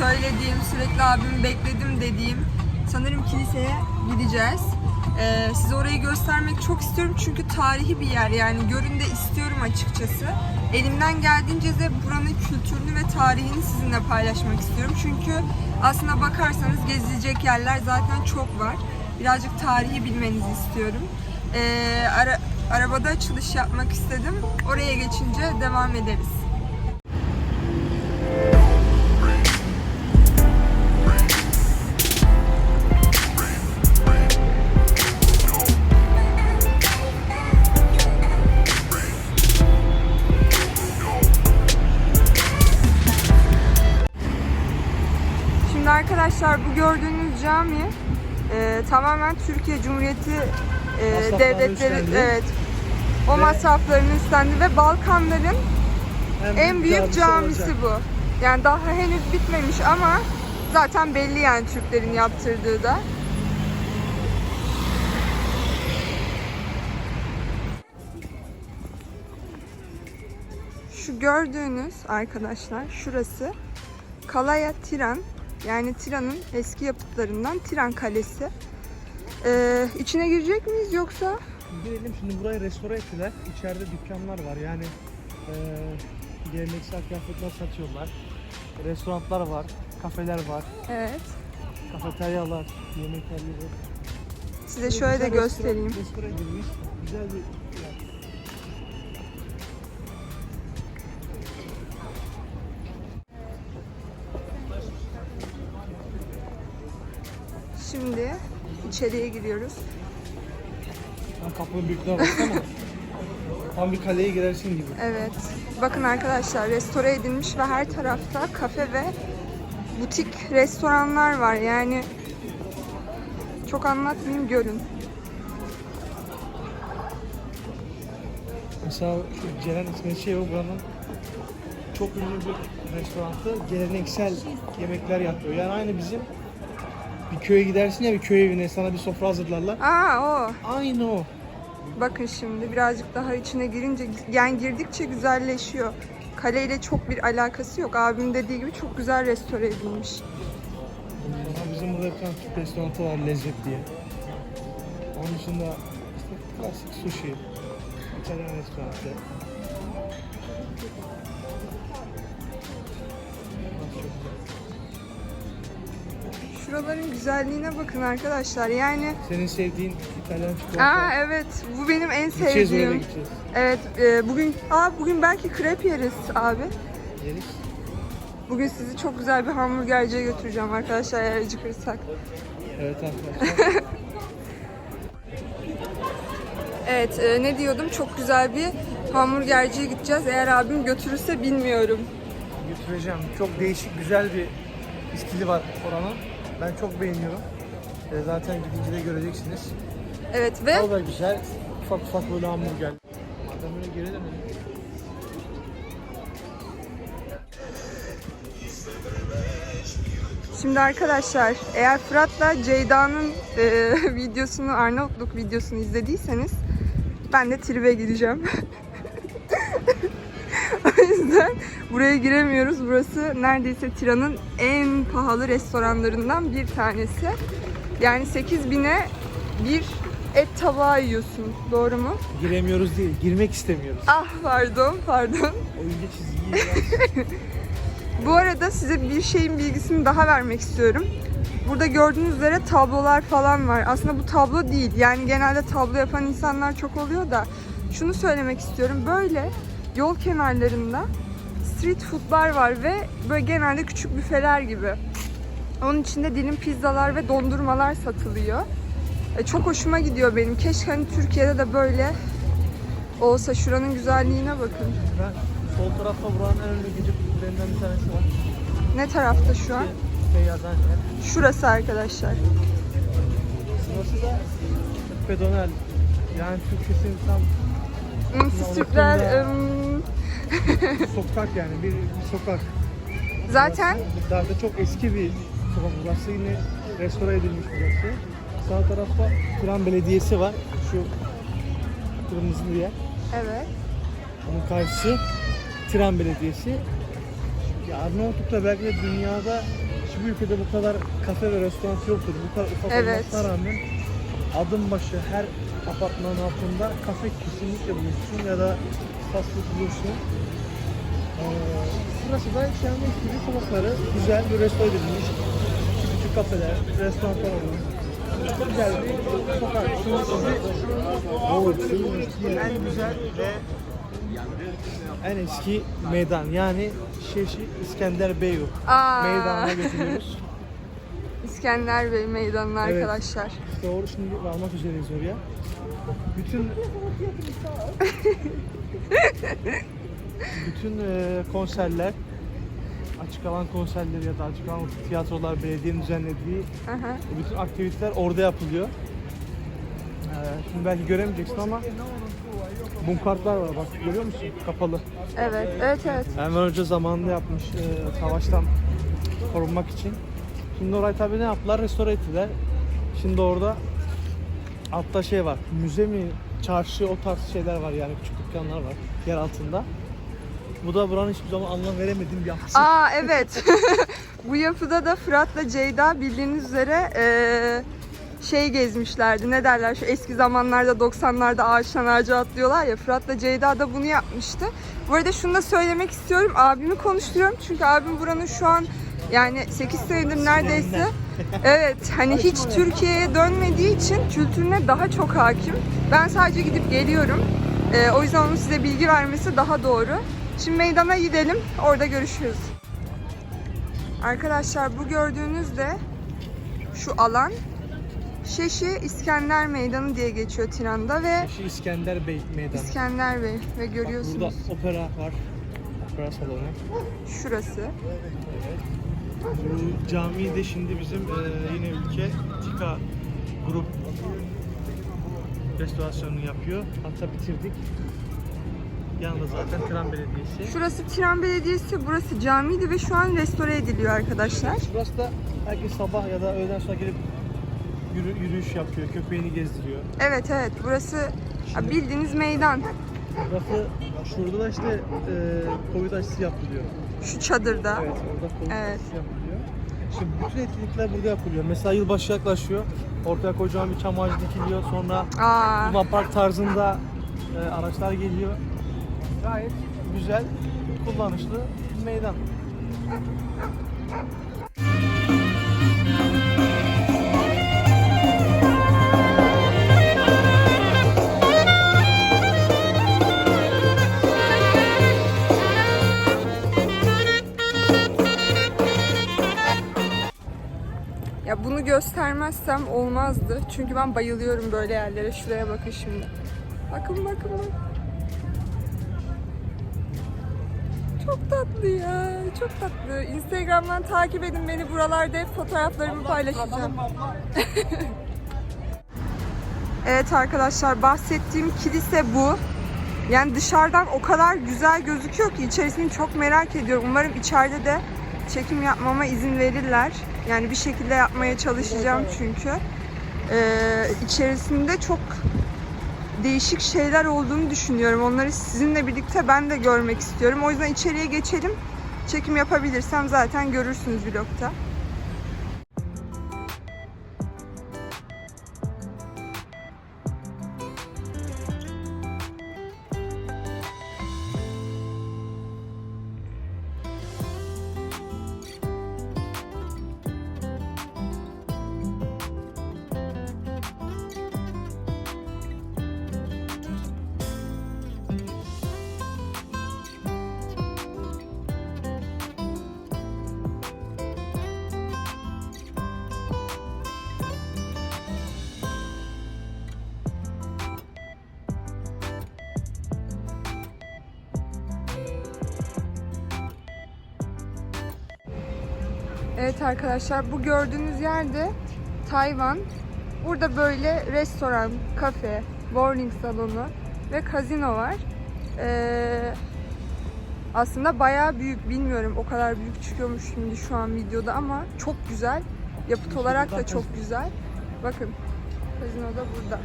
söylediğim, sürekli abimi bekledim dediğim sanırım kiliseye gideceğiz. Ee, size orayı göstermek çok istiyorum çünkü tarihi bir yer yani görün de istiyorum açıkçası. Elimden geldiğince de buranın kültürünü ve tarihini sizinle paylaşmak istiyorum. Çünkü aslına bakarsanız gezilecek yerler zaten çok var. Birazcık tarihi bilmenizi istiyorum. Ee, ara- arabada açılış yapmak istedim. Oraya geçince devam ederiz. Gördüğünüz cami e, tamamen Türkiye Cumhuriyeti e, devletleri üstlendi. evet o Ve- masraflarını üstlendi ve Balkanların en büyük camisi olacak. bu. Yani daha henüz bitmemiş ama zaten belli yani Türklerin yaptırdığı da. Şu gördüğünüz arkadaşlar şurası Kalaya Tiran yani Tiran'ın eski yapıtlarından Tiran Kalesi. Ee, içine girecek miyiz yoksa? Girelim şimdi burayı restore ettiler. İçeride dükkanlar var yani eee geleneksel kıyafetler satıyorlar. Restoranlar var, kafeler var, Evet. kafeteryalar, yemek yerleri. Size şöyle de göstereyim. Restore edilmiş. Güzel bir içeriye giriyoruz. Lan kapının büyüklüğüne baksana. Tam bir kaleye girersin gibi. Evet. Bakın arkadaşlar restore edilmiş ve her tarafta kafe ve butik restoranlar var. Yani çok anlatmayayım görün. Mesela şu Ceren İsmetçioğlu buranın çok ünlü bir restoranı geleneksel yemekler yapıyor. Yani aynı bizim bir köye gidersin ya bir köy evine sana bir sofra hazırlarlar. Aa o. Aynı o. Bakın şimdi birazcık daha içine girince yani girdikçe güzelleşiyor. Kaleyle çok bir alakası yok. Abim dediği gibi çok güzel restore edilmiş. Ama bizim burada bir tane Türk restoranı var lezzet diye. Onun dışında işte klasik sushi, İtalyan restoranı. Şuraların güzelliğine bakın arkadaşlar. Yani Senin sevdiğin İtalyan çikolata. aa evet bu benim en Gideceğiz oraya sevdiğim. gideceğiz. Evet e, bugün aa bugün belki krep yeriz abi. Yeriz. Bugün sizi çok güzel bir hamburgerciye götüreceğim arkadaşlar eğer acıkırsak. Evet arkadaşlar. Evet e, ne diyordum çok güzel bir hamburgerciye gideceğiz. Eğer abim götürürse bilmiyorum. Götüreceğim. Çok değişik, güzel bir stili var oranın. Ben çok beğeniyorum. E, zaten gidince de göreceksiniz. Evet ve O da güzel. Ufak ufak böyle hamburger. Madem öyle geri dönelim. Şimdi arkadaşlar eğer Fırat'la Ceyda'nın e, videosunu, Arnavutluk videosunu izlediyseniz ben de tribe gireceğim. yüzden buraya giremiyoruz. Burası neredeyse Tiran'ın en pahalı restoranlarından bir tanesi. Yani 8000'e bir et tabağı yiyorsun. Doğru mu? Giremiyoruz değil, girmek istemiyoruz. Ah pardon, pardon. O ince çizgiyi. Bu arada size bir şeyin bilgisini daha vermek istiyorum. Burada gördüğünüz üzere tablolar falan var. Aslında bu tablo değil. Yani genelde tablo yapan insanlar çok oluyor da. Şunu söylemek istiyorum. Böyle yol kenarlarında street foodlar var ve böyle genelde küçük büfeler gibi. Onun içinde dilim pizzalar ve dondurmalar satılıyor. E, çok hoşuma gidiyor benim. Keşke hani Türkiye'de de böyle olsa. Şuranın güzelliğine bakın. ben sol tarafta buranın en ünlü gece kulüplerinden bir tanesi var. Ne tarafta şu an? Beyazan yer. Şurası arkadaşlar. Burası da pedonel. Yani Türkçesini tam Hmm, Anlatımda- ım, sokak yani bir, bir sokak. zaten Burası Daha da çok eski bir sokak. Burası yine restore edilmiş burası. Sağ tarafta Turan Belediyesi var. Şu kırmızı bir yer. evet. Onun karşısı Tiran Belediyesi. Ya Arnavutluk'ta belki de dünyada bu ülkede bu kadar kafe ve restoran yoktur. Bu kadar ufak Evet. olmasına rağmen adım başı her apartmanın altında kafe kesinlikle bulursun ya da fast food bulursun. Ee, sırası da Şenlik gibi sokakları güzel bir restoran edilmiş. Küçük kafeler, restoranlar olur. Güzel bir sokak. Şimdi sizi en güzel ve en eski meydan yani Şeşi İskender Beyoğlu Aa, meydanına götürüyoruz. İskender Bey meydanı Evet. arkadaşlar. Doğru şimdi varmak üzereyiz oraya. Bütün bütün e, konserler açık alan konserleri ya da açık alan tiyatrolar belediyenin düzenlediği Aha. bütün aktiviteler orada yapılıyor. Ee, şimdi belki göremeyeceksin ama bunkartlar var bak görüyor musun? Kapalı. Evet, evet, evet. Enver Hoca zamanında yapmış e, savaştan korunmak için. Şimdi orayı tabii ne yaptılar? Restore ettiler. Şimdi orada altta şey var. Müze mi, çarşı o tarz şeyler var yani küçük dükkanlar var yer altında. Bu da buranın hiçbir zaman anlam veremediğim bir yapısı. Aa evet. Bu yapıda da Fırat'la Ceyda bildiğiniz üzere eee, şey gezmişlerdi. Ne derler şu eski zamanlarda 90'larda ağaçtan ağaca atlıyorlar ya. Fırat'la Ceyda da bunu yapmıştı. Bu arada şunu da söylemek istiyorum. Abimi konuşturuyorum. Çünkü abim buranın şu an yani 8 senedir neredeyse evet hani hiç Türkiye'ye dönmediği için kültürüne daha çok hakim. Ben sadece gidip geliyorum. Ee, o yüzden onun size bilgi vermesi daha doğru. Şimdi meydana gidelim. Orada görüşürüz. Arkadaşlar bu gördüğünüz de şu alan Şeşi İskender Meydanı diye geçiyor Tiran'da ve Şu İskender Bey meydanı. İskender Bey ve Burada görüyorsunuz opera var. Opera salonu. şurası. Bu cami de şimdi bizim e, yine ülke TİKA grup restorasyonunu yapıyor. Hatta bitirdik. Yanında zaten Kıran Belediyesi. Şurası Tiran Belediyesi, burası camiydi ve şu an restore ediliyor arkadaşlar. Burası da herkes sabah ya da öğleden sonra gelip yürü, yürüyüş yapıyor, köpeğini gezdiriyor. Evet evet burası ya bildiğiniz meydan. Burası şurada da işte e, Covid aşısı yapılıyor. Şu çadırda. Evet, orada Evet. yapılıyor. Şimdi bütün etkinlikler burada yapılıyor. Mesela yılbaşı yaklaşıyor. Ortaya kocaman bir çam ağacı dikiliyor. Sonra Aa, Luna Park tarzında e, araçlar geliyor. Gayet güzel, kullanışlı bir meydan. Göstermezsem olmazdı. Çünkü ben bayılıyorum böyle yerlere. Şuraya bakın şimdi. Bakın bakın bakın. Çok tatlı ya. Çok tatlı. Instagram'dan takip edin beni. Buralarda hep fotoğraflarımı paylaşacağım. Evet arkadaşlar bahsettiğim kilise bu. Yani dışarıdan o kadar güzel gözüküyor ki içerisini çok merak ediyorum. Umarım içeride de çekim yapmama izin verirler. Yani bir şekilde yapmaya çalışacağım çünkü. Ee, içerisinde çok değişik şeyler olduğunu düşünüyorum. Onları sizinle birlikte ben de görmek istiyorum. O yüzden içeriye geçelim. Çekim yapabilirsem zaten görürsünüz vlogta. Evet arkadaşlar bu gördüğünüz yerde Tayvan. Burada böyle restoran, kafe, bowling salonu ve kazino var. Ee, aslında bayağı büyük bilmiyorum o kadar büyük çıkıyormuş şimdi şu an videoda ama çok güzel. Yapıt olarak da çok güzel. Bakın kazino da burada.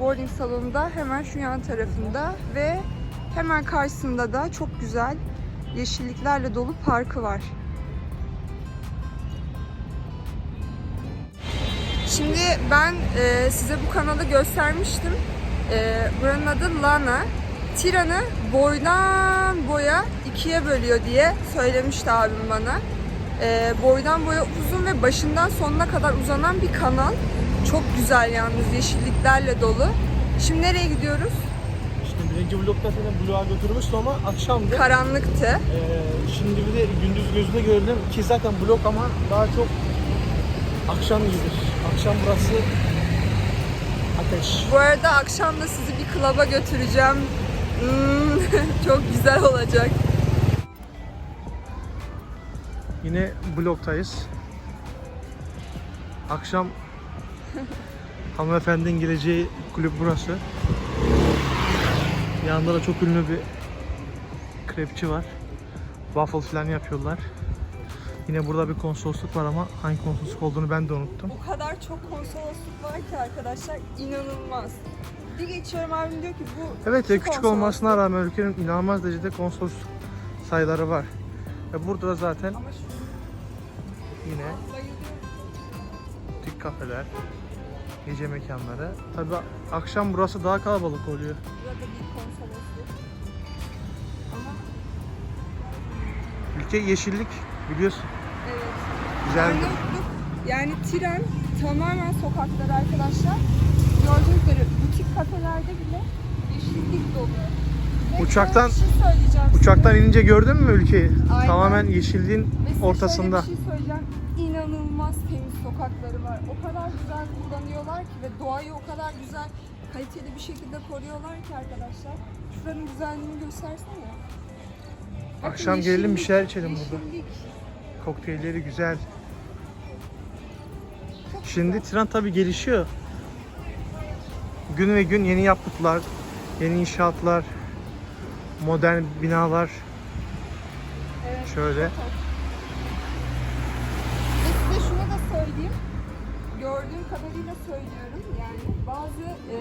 Bowling salonu da hemen şu yan tarafında ve hemen karşısında da çok güzel yeşilliklerle dolu parkı var. Şimdi ben e, size bu kanalı göstermiştim. E, buranın adı Lana. Tiran'ı boydan boya ikiye bölüyor diye söylemişti abim bana. E, boydan boya uzun ve başından sonuna kadar uzanan bir kanal. Çok güzel yalnız yeşilliklerle dolu. Şimdi nereye gidiyoruz? Birinci vlogda seni vloga götürmüştüm ama akşamdı. Karanlıktı. Ee, şimdi bir de gündüz gözüne gördüm ki zaten blok ama daha çok akşam gibidir. Akşam burası ateş. Bu arada akşam da sizi bir klaba götüreceğim. Hmm, çok güzel olacak. Yine bloktayız. Akşam hanımefendinin geleceği kulüp burası. Yanında da çok ünlü bir krepçi var. Waffle falan yapıyorlar. Yine burada bir konsolosluk var ama hangi konsolosluk olduğunu ben de unuttum. O kadar çok konsolosluk var ki arkadaşlar inanılmaz. Bir geçiyorum abim diyor ki bu Evet ya küçük olmasına rağmen ülkenin inanılmaz derecede konsolosluk sayıları var. Ve burada da zaten yine butik kafeler, gece mekanları. Tabi akşam burası daha kalabalık oluyor. Burada bir Ülke yeşillik biliyorsun. evet. Güzel. Arnavutluk yani tren tamamen sokakları arkadaşlar. Gördüğünüz üzere butik kafelerde bile yeşillik dolu. Ve Uçaktan- şey söyleyeceğim size. Uçaktan inince gördün mü ülkeyi? Aynen. Tamamen yeşilliğin size ortasında. şöyle bir şey söyleyeceğim. İnanılmaz temiz sokakları var. O kadar güzel kullanıyorlar ki ve doğayı o kadar güzel kaliteli bir şekilde koruyorlar ki arkadaşlar. Şuranın güzelliğini göstersene. Akşam gelelim bir şeyler içelim burada. Kokteylleri güzel. Şimdi tren tabi gelişiyor. Gün ve gün yeni yapıtlar, yeni inşaatlar, modern binalar. Evet, Şöyle. size şunu da söyleyeyim. Gördüğüm kadarıyla söylüyorum yani bazı e,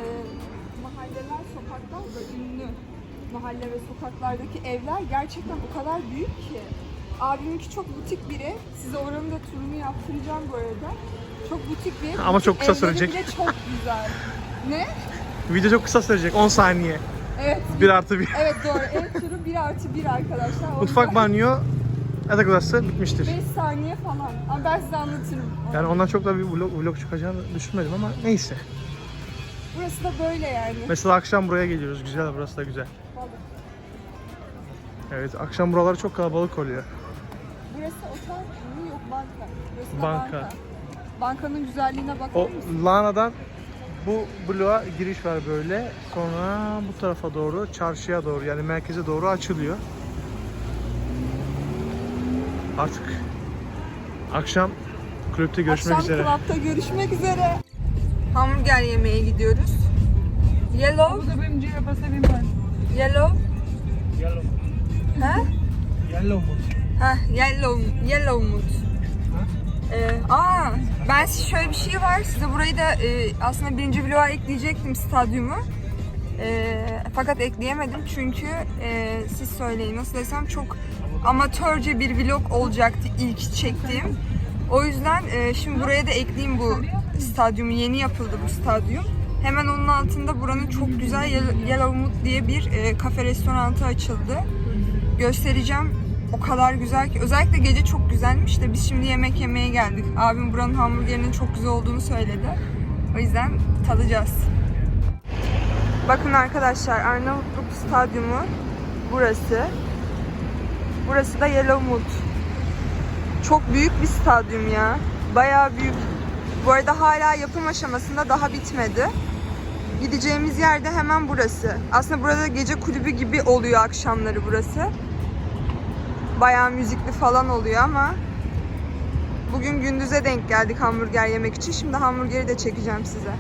mahalleler, sokaklar da ünlü mahalle ve sokaklardaki evler gerçekten o kadar büyük ki. Abiminki çok butik biri. Size oranın da turunu yaptıracağım bu arada. Çok butik bir ev. Ama çok kısa evleri sürecek. bile çok güzel. ne? Video çok kısa sürecek 10 saniye. Evet. 1 artı 1. Evet doğru. Ev turu 1 artı 1 arkadaşlar. O Mutfak yüzden banyo yatak odası bitmiştir. 5 saniye falan. Ama ben size anlatırım. Yani ondan çok da bir vlog, vlog çıkacağını düşünmedim ama neyse. Burası da böyle yani. Mesela akşam buraya geliyoruz. Güzel burası da güzel. Evet akşam buralar çok kalabalık oluyor. Burası otel mi yok banka. Burası da Banka. banka. Bankanın güzelliğine bakar O mısın? Lana'dan bu bloğa giriş var böyle. Sonra bu tarafa doğru, çarşıya doğru yani merkeze doğru açılıyor. Artık akşam kulüpte görüşmek Akşam üzere. klapta görüşmek üzere. Hamburger yemeye gidiyoruz. Yellow, yellow, Yellow. Ha? Yellow mu? Ha, yellow, yellow mood. Ee, aa, ben şöyle bir şey var. Size burayı da e, aslında birinci vloğa ekleyecektim stadyumu. Ee, fakat ekleyemedim çünkü e, siz söyleyin nasıl desem çok amatörce bir vlog olacaktı ilk çektiğim. O yüzden e, şimdi buraya da ekleyeyim bu stadyumu. Yeni yapıldı bu stadyum. Hemen onun altında buranın çok güzel Yel- Yellow Mood diye bir e, kafe restorantı açıldı. Göstereceğim. O kadar güzel ki. Özellikle gece çok güzelmiş de biz şimdi yemek yemeye geldik. Abim buranın hamburgerinin çok güzel olduğunu söyledi. O yüzden tadacağız. Bakın arkadaşlar Arnavutluk Stadyumu burası. Burası da Yellow Mood. Çok büyük bir stadyum ya. Bayağı büyük. Bu arada hala yapım aşamasında daha bitmedi. Gideceğimiz yerde hemen burası. Aslında burada gece kulübü gibi oluyor akşamları burası. Bayağı müzikli falan oluyor ama bugün gündüze denk geldik hamburger yemek için. Şimdi hamburgeri de çekeceğim size.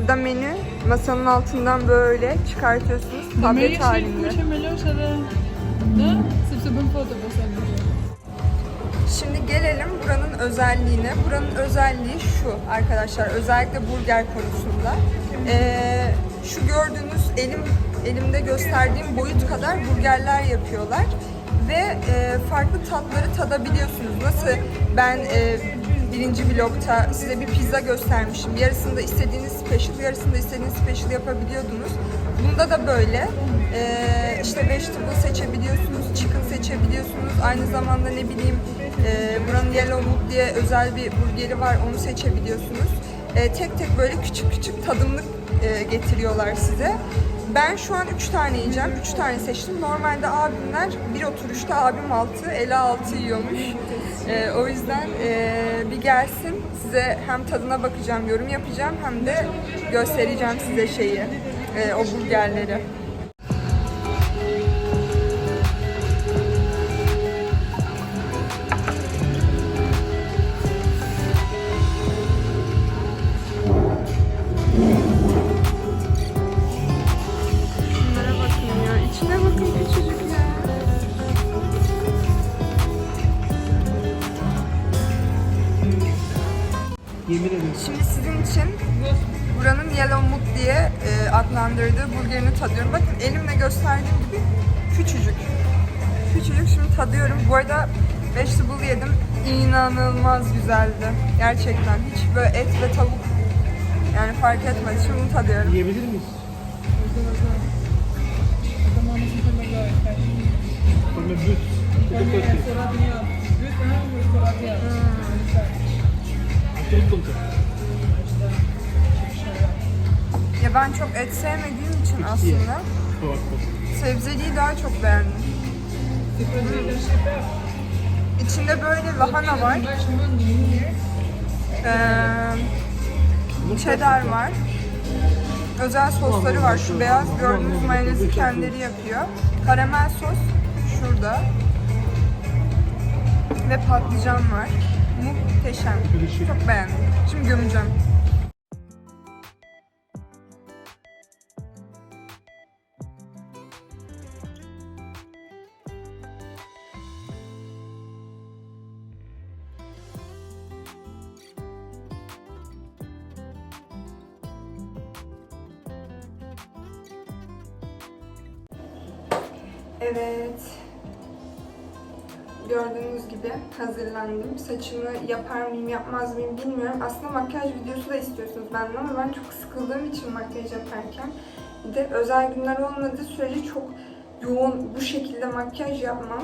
Burada menü masanın altından böyle çıkartıyorsunuz. Tablet meio halinde. Şimdi gelelim buranın özelliğine. Buranın özelliği şu arkadaşlar. Özellikle burger konusunda. Ee, şu gördüğünüz elim elimde gösterdiğim boyut kadar burgerler yapıyorlar. Ve e, farklı tatları tadabiliyorsunuz. Nasıl ben e, birinci vlogta size bir pizza göstermişim. Yarısında istediğiniz special, yarısında istediğiniz special yapabiliyordunuz. Bunda da böyle. Ee, işte vegetable seçebiliyorsunuz, chicken seçebiliyorsunuz. Aynı zamanda ne bileyim e, buranın Yellow Wood diye özel bir burgeri var, onu seçebiliyorsunuz. E, tek tek böyle küçük küçük tadımlık e, getiriyorlar size. Ben şu an 3 tane yiyeceğim. 3 tane seçtim. Normalde abimler bir oturuşta abim 6, Ela 6 yiyormuş. E, o yüzden e, bir gelsin. Size hem tadına bakacağım, yorum yapacağım hem de göstereceğim size şeyi, e, o burgerleri. İçin buranın Yellow Mood diye e, adlandırdığı burgerini tadıyorum. Bakın elimle gösterdiğim gibi küçücük. Küçücük şimdi tadıyorum. Bu arada vegetable yedim. İnanılmaz güzeldi. Gerçekten. Hiç böyle et ve tavuk yani fark etmedi. Şimdi bunu tadıyorum. Yiyebilir miyiz? Come ben çok et sevmediğim için aslında sebzeliği daha çok beğendim. İçinde böyle lahana var. Ee, cheddar var. Özel sosları var. Şu beyaz gördüğünüz mayonezi kendileri yapıyor. Karamel sos şurada. Ve patlıcan var. Muhteşem. Çok beğendim. Şimdi gömeceğim. Evet. Gördüğünüz gibi hazırlandım. Saçımı yapar mıyım, yapmaz mıyım bilmiyorum. Aslında makyaj videosu da istiyorsunuz benden ama ben çok sıkıldığım için makyaj yaparken bir de özel günler olmadığı sürece çok yoğun bu şekilde makyaj yapmam.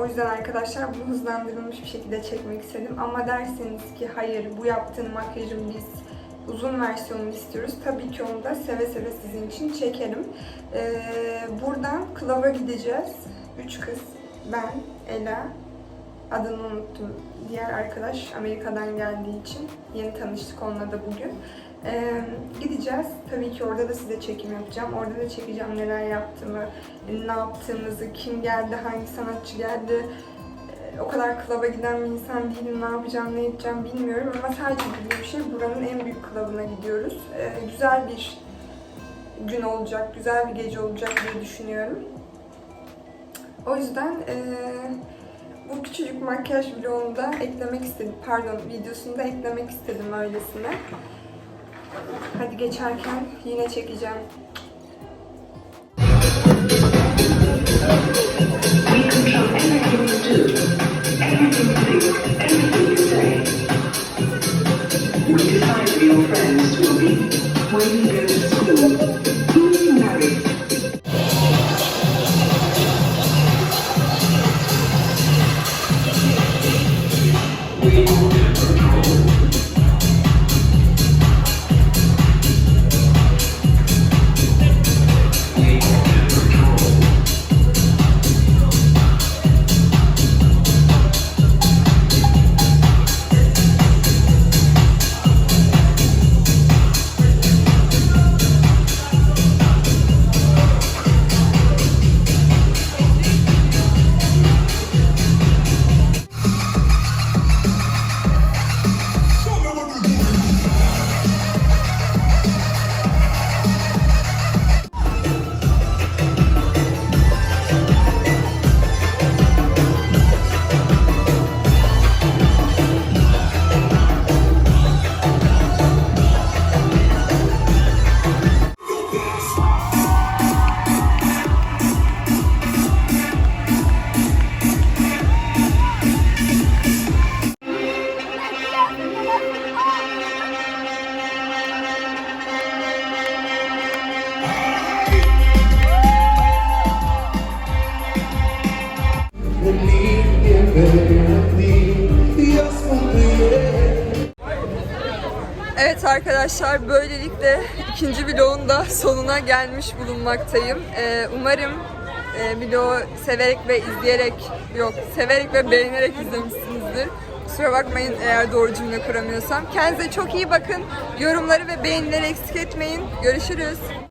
O yüzden arkadaşlar bunu hızlandırılmış bir şekilde çekmek istedim. Ama derseniz ki hayır bu yaptığın makyajın biz uzun versiyonunu istiyoruz. Tabii ki onu da seve seve sizin için çekerim. Ee, buradan Kılav'a gideceğiz. Üç kız. Ben, Ela, adını unuttum. Diğer arkadaş Amerika'dan geldiği için yeni tanıştık onunla da bugün. Ee, gideceğiz. Tabii ki orada da size çekim yapacağım. Orada da çekeceğim neler yaptığımı, ne yaptığımızı, kim geldi, hangi sanatçı geldi. O kadar klaba giden bir insan değilim. Ne yapacağım, ne edeceğim bilmiyorum. Ama sadece bildiğim şey buranın en büyük klabına gidiyoruz. Ee, güzel bir gün olacak, güzel bir gece olacak diye düşünüyorum. O yüzden eee, bu küçücük makyaj vlogunu da eklemek istedim. Pardon, videosunu da eklemek istedim öylesine. Hadi geçerken yine çekeceğim. Say. We decide who your friends will be, where you go to school, arkadaşlar böylelikle ikinci vlogun da sonuna gelmiş bulunmaktayım. Ee, umarım e, vlogu severek ve izleyerek yok severek ve beğenerek izlemişsinizdir. Kusura bakmayın eğer doğru cümle kuramıyorsam. Kendinize çok iyi bakın. Yorumları ve beğenileri eksik etmeyin. Görüşürüz.